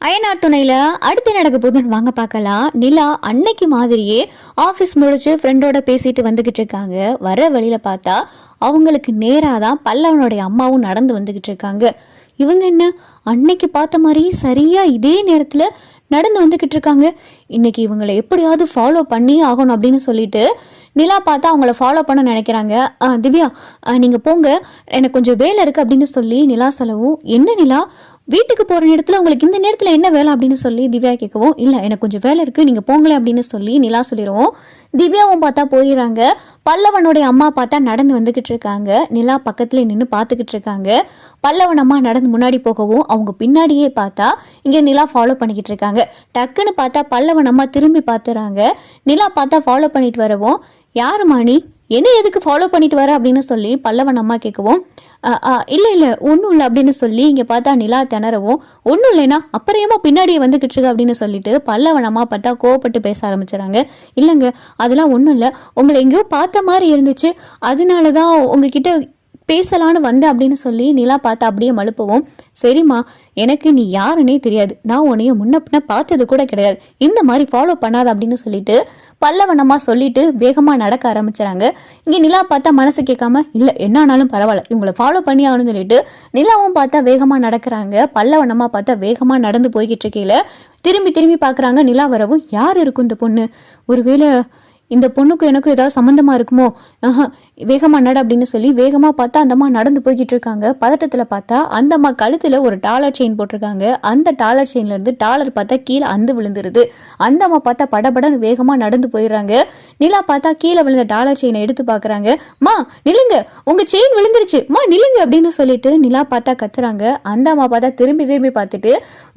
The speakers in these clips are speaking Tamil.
அயனார் துணையில் அடுத்து நடக்க போதுன்னு வாங்க பார்க்கலாம். நிலா அன்னைக்கு மாதிரியே ஆஃபீஸ் முடிச்சு ஃப்ரெண்டோட பேசிட்டு வந்துக்கிட்டு இருக்காங்க. வர வழியில் பார்த்தா அவங்களுக்கு நேராக தான் பல்லவனுடைய அம்மாவும் நடந்து வந்துக்கிட்டு இருக்காங்க. இவங்க என்ன? அன்னைக்கு பார்த்த மாதிரி சரியாக இதே நேரத்தில் நடந்து வந்துக்கிட்டு இருக்காங்க. இன்னைக்கு இவங்களை எப்படியாவது ஃபாலோ பண்ணி ஆகணும் அப்படின்னு சொல்லிட்டு நிலா பார்த்தா அவங்கள ஃபாலோ பண்ண நினைக்கிறாங்க. "ஆ, திவ்யா நீங்கள் போங்க. எனக்கு கொஞ்சம் வேலை இருக்குது அப்படின்னு சொல்லி நிலா சொல்லவும் என்ன நிலா? வீட்டுக்கு போகிற நேரத்தில் உங்களுக்கு இந்த நேரத்தில் என்ன வேலை அப்படின்னு சொல்லி திவ்யா கேட்கவும் இல்லை எனக்கு கொஞ்சம் வேலை இருக்குது நீங்கள் போங்களேன் அப்படின்னு சொல்லி நிலா சொல்லிடுவோம். திவ்யாவும் பார்த்தா போயிடுறாங்க. பல்லவனுடைய அம்மா பார்த்தா நடந்து வந்துக்கிட்டு இருக்காங்க. நிலா பக்கத்தில் நின்று பார்த்துக்கிட்டு இருக்காங்க. பல்லவன் அம்மா நடந்து முன்னாடி போகவும் அவங்க பின்னாடியே பார்த்தா இங்கே நிலா ஃபாலோ பண்ணிக்கிட்டு இருக்காங்க. டக்குன்னு பார்த்தா பல்லவன் அம்மா திரும்பி பார்த்துறாங்க. நிலா பார்த்தா ஃபாலோ பண்ணிட்டு வரவும் யாருமா நீ? என்ன எதுக்கு ஃபாலோ பண்ணிட்டு வர அப்படின்னு சொல்லி பல்லவன் அம்மா கேட்கவும் இல்லை இல்லை ஒன்றும் இல்லை அப்படின்னு சொல்லி இங்கே பார்த்தா நிலா திணறவும் ஒன்றும் இல்லைனா அப்புறமா பின்னாடியே வந்துக்கிட்டு இருக்கு அப்படின்னு சொல்லிட்டு பல்லவன் அம்மா பார்த்தா கோவப்பட்டு பேச ஆரம்பிச்சுறாங்க. இல்லைங்க அதெல்லாம் ஒன்றும் இல்லை உங்களை எங்கேயோ பார்த்த மாதிரி இருந்துச்சு அதனால தான் உங்ககிட்ட பேசலான்னு வந்தேன் அப்படின்னு சொல்லி நிலா பார்த்து அப்படியே மழுப்பவும் சரிம்மா எனக்கு நீ யாருன்னே தெரியாது. நான் உன்னைய முன்ன பின்ன பார்த்தது கூட கிடையாது. இந்த மாதிரி ஃபாலோ பண்ணாத அப்படின்னு சொல்லிட்டு பல்லவனமாக சொல்லிட்டு வேகமாக நடக்க ஆரம்பிச்சுறாங்க. இங்கே நிலா பார்த்தா மனசு கேட்காம இல்லை என்ன ஆனாலும் பரவாயில்ல. இவங்களை ஃபாலோ பண்ணி ஆகணும்னு சொல்லிட்டு நிலாவும் பார்த்தா வேகமாக நடக்கிறாங்க. பல்லவனமாக பார்த்தா வேகமாக நடந்து போய்கிட்டு இருக்கையில திரும்பி திரும்பி பார்க்குறாங்க நிலா வரவும் யார் இருக்கும் இந்த பொண்ணு? ஒருவேளை இந்த பொண்ணுக்கும் எனக்கும் ஏதாவது சம்மந்தமாக இருக்குமோ? ஆஹா வேகமாக நட அப்படின்னு சொல்லி வேகமாக பார்த்தா அந்த அம்மா நடந்து போய்கிட்டு இருக்காங்க. பதட்டத்தில் பார்த்தா அந்த அம்மா கழுத்தில் ஒரு டாலர் செயின் போட்டிருக்காங்க. அந்த டாலர் செயின்லேருந்து டாலர் பார்த்தா கீழே அந்து விழுந்துருது. அந்த அம்மா பார்த்தா படபடன்னு வேகமாக நடந்து போயிடுறாங்க. நிலா பார்த்தா கீழே விழுந்த டாலர் செயினை எடுத்து பார்க்குறாங்க. மா நில்லுங்க. உங்கள் செயின் விழுந்துருச்சு. மா நில்லுங்க. அப்படின்னு சொல்லிட்டு நிலா பார்த்தா கத்துறாங்க. அந்த அம்மா பார்த்தா திரும்பி திரும்பி பார்த்துட்டு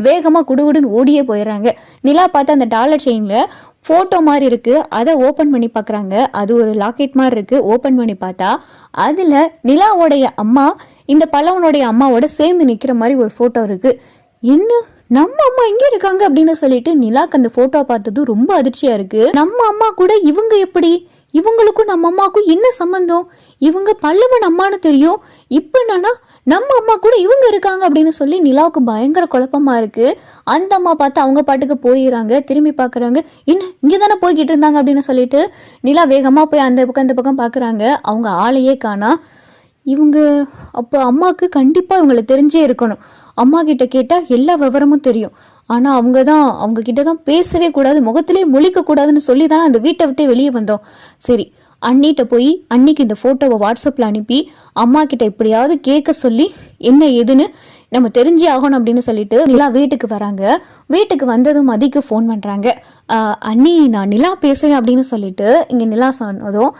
வேகமாக குடுகுடுன்னு ஓடியே போயிடுறாங்க. நிலா பார்த்தா அந்த டாலர் செயினில் ஃபோட்டோ மாதிரி இருக்குது அதை ஓப்பன் பண்ணி பார்க்குறாங்க அது ஒரு லாக்கெட் மாதிரி இருக்குது ஓப்பன் பண்ணி பார்த்தா அதில் நிலாவோடைய அம்மா இந்த பல்லவனுடைய அம்மாவோட சேர்ந்து நிற்கிற மாதிரி ஒரு ஃபோட்டோ இருக்குது என்ன? நம்ம அம்மா இங்கே இருக்காங்க அப்படின்னு சொல்லிட்டு நிலாக்கு அந்த ஃபோட்டோ பார்த்ததும் ரொம்ப அதிர்ச்சியாக இருக்குது நம்ம அம்மா கூட இவங்க எப்படி? இவங்களுக்கும் நம்ம அம்மாவுக்கும் என்ன சம்மந்தம் இவங்க பல்லவன் அம்மான்னு தெரியும். இப்போ என்னன்னா நம்ம அம்மா கூட இவங்க இருக்காங்க அப்படின்னு சொல்லி நிலாவுக்கு பயங்கர குழப்பமாக இருக்குது அந்த அம்மா பார்த்து அவங்க பாட்டுக்கு போயிடுறாங்க திரும்பி பார்க்குறாங்க. என்ன இங்கே தானே போய்கிட்டு இருந்தாங்க அப்படின்னு சொல்லிட்டு நிலா வேகமாக போய் அந்த பக்கம் அந்த பக்கம் பார்க்குறாங்க. அவங்க ஆளையே காணா. இவங்க அப்போ அம்மாவுக்கு கண்டிப்பாக இவங்களை தெரிஞ்சே இருக்கணும். அம்மா கிட்ட கேட்டால் எல்லா விவரமும் தெரியும். ஆனால் அவங்க தான் அவங்க கிட்ட தான் பேசவே கூடாது முகத்திலே முழிக்க கூடாதுன்னு சொல்லி தானே அந்த வீட்டை விட்டு வெளியே வந்தோம். சரி அண்ணிட்ட போய் அன்னைக்கு இந்த ஃபோட்டோவை வாட்ஸ்அப்பில் அனுப்பி அம்மா கிட்ட எப்படியாவது கேட்க சொல்லி என்ன ஏதுன்னு நம்ம தெரிஞ்சே ஆகணும் அப்படின்னு சொல்லிட்டு நிலா வீட்டுக்கு வராங்க. வீட்டுக்கு வந்ததும் மதிக்கு ஃபோன் பண்ணுறாங்க அண்ணி நான் நிலா பேசுகிறேன் அப்படின்னு சொல்லிட்டு இங்கே நிலா சொன்னதும்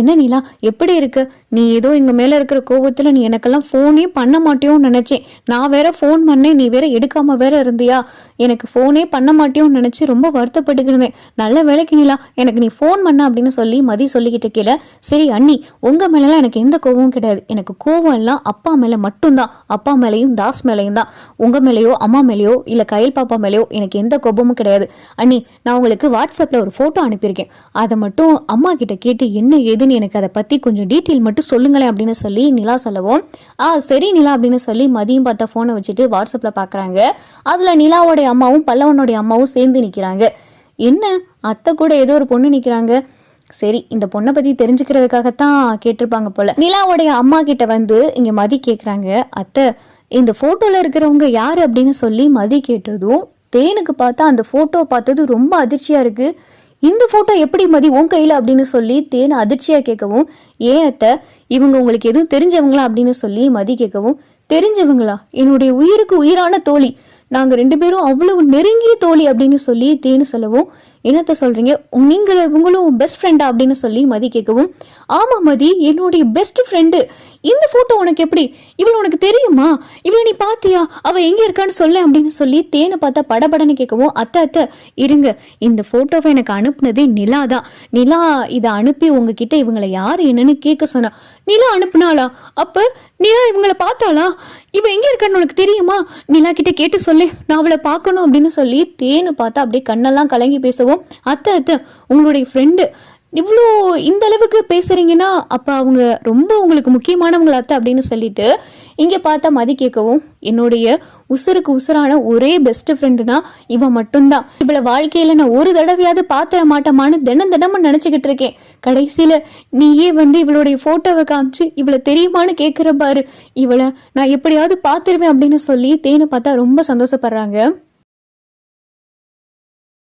என்ன நிலா எப்படி இருக்கு? நீ ஏதோ எங்கள் மேலே இருக்கிற கோபத்தில் நீ எனக்கெல்லாம் ஃபோனே பண்ண மாட்டியோன்னு நினச்சேன். நான் வேற ஃபோன் பண்ணேன் நீ வேற எடுக்காமல் வேற இருந்தியா? எனக்கு ஃபோனே பண்ண மாட்டியோன்னு நினச்சி ரொம்ப வருத்தப்பட்டுக்கிருந்தேன் நல்ல வேலைக்கு நிலா எனக்கு நீ ஃபோன் பண்ண அப்படின்னு சொல்லி மதி சொல்லிக்கிட்டு கீழே சரி அண்ணி உங்கள் மேலெலாம் எனக்கு எந்த கோபமும் கிடையாது. எனக்கு கோபம் எல்லாம் அப்பா மேலே மட்டும்தான். அப்பா மேலேயும் தாஸ் மேலேயும் தான். உங்கள் மேலேயோ அம்மா மேலேயோ இல்லை கையல் பாப்பா மேலேயோ எனக்கு எந்த கோபமும் கிடையாது. அண்ணி நான் உங்களுக்கு வாட்ஸ்அப்பில் ஒரு ஃபோட்டோ அனுப்பியிருக்கேன். அதை மட்டும் அம்மா கிட்ட கேட்டு என்ன ஏதுன்னு எனக்கு அதை பற்றி கொஞ்சம் டீட்டெயில் மட்டும் சொல்லுங்களேன் அப்படின்னு சொல்லி நிலா சொல்லவும். ஆ சரி நிலா அப்படின்னு சொல்லி மதியம் பார்த்த ஃபோனை வச்சுட்டு வாட்ஸ்அப்பில் பார்க்குறாங்க அதில் நிலாவோடைய அம்மாவும் பல்லவனுடைய அம்மாவும் சேர்ந்து நிற்கிறாங்க என்ன? அத்தை கூட ஏதோ ஒரு பொண்ணு நிற்கிறாங்க சரி இந்த பொண்ணை பற்றி தெரிஞ்சுக்கிறதுக்காகத்தான் கேட்டிருப்பாங்க போல. நிலாவுடைய அம்மா கிட்ட வந்து இங்கே மதி கேட்குறாங்க அத்தை இந்த ஃபோட்டோவில் இருக்கிறவங்க யார் அப்படின்னு சொல்லி மதி கேட்டதும் தேனுக்கு பார்த்தா அந்த ஃபோட்டோ பார்த்தது ரொம்ப அதிர்ச்சியாக இருக்குது இந்த ஃபோட்டோ எப்படி மதி உன் கையில் அப்படின்னு சொல்லி தேன் அதிர்ச்சியாக கேட்கவும் ஏன் அத்தை இவங்க உங்களுக்கு எதுவும் தெரிஞ்சவங்களா? அப்படின்னு சொல்லி மதி கேட்கவும் தெரிஞ்சவங்களா? என்னுடைய உயிருக்கு உயிரான தோழி. நாங்கள் ரெண்டு பேரும் அவ்வளவு நெருங்கிய தோழி அப்படின்னு சொல்லி தேனு சொல்லவும் என்னத்தை சொல்கிறீங்க நீங்கள் உங்களும் பெஸ்ட் ஃப்ரெண்டா அப்படின்னு சொல்லி மதி கேட்கவும் ஆமாம் மதி என்னுடைய பெஸ்ட் ஃப்ரெண்டு இந்த ஃபோட்டோ உனக்கு எப்படி? இவள் உனக்கு தெரியுமா? இவளை நீ பாத்தியா? அவள் எங்கே இருக்கான்னு சொல்ல அப்படின்னு சொல்லி தேனை பார்த்தா படபடன்னு கேட்கவும் அத்தை அத்தை இருங்க. இந்த ஃபோட்டோவை எனக்கு அனுப்புனதே நிலா தான். நிலா இதை அனுப்பி உங்ககிட்ட இவங்களை யார் என்னன்னு கேட்க சொன்னா நிலா அனுப்புனாளா? அப்போ நிலா இவங்களை பார்த்தாளா? இவன் எங்கே இருக்கான்னு உனக்கு தெரியுமா? நிலா கிட்ட கேட்டு சொல்லு. நான் அவளை பார்க்கணும் அப்படின்னு சொல்லி தேனு பார்த்தா அப்படியே கண்ணெல்லாம் கலங்கி பேசவும் அத்தை அத்தை உங்களுடைய ஃப்ரெண்டு இவ்வளோ இந்த அளவுக்கு பேசுகிறீங்கன்னா அப்போ அவங்க ரொம்ப உங்களுக்கு முக்கியமானவங்களாத்த அப்படின்னு சொல்லிட்டு இங்கே பார்த்தா மதி கேட்கவும் என்னுடைய உசுருக்கு உசுரான ஒரே பெஸ்ட் ஃப்ரெண்டுனா இவன் மட்டும்தான். இவளை வாழ்க்கையில் நான் ஒரு தடவையாவது பாத்திர மாட்டமான்னு தினம் தினமும் நினச்சிக்கிட்டு இருக்கேன். கடைசியில் நீயே வந்து இவளுடைய ஃபோட்டோவை காமிச்சு இவளை தெரியுமான்னு கேட்குற பாரு. இவளை நான் எப்படியாவது பார்த்துருவேன் அப்படின்னு சொல்லி தேனை பார்த்தா ரொம்ப சந்தோஷப்படுறாங்க.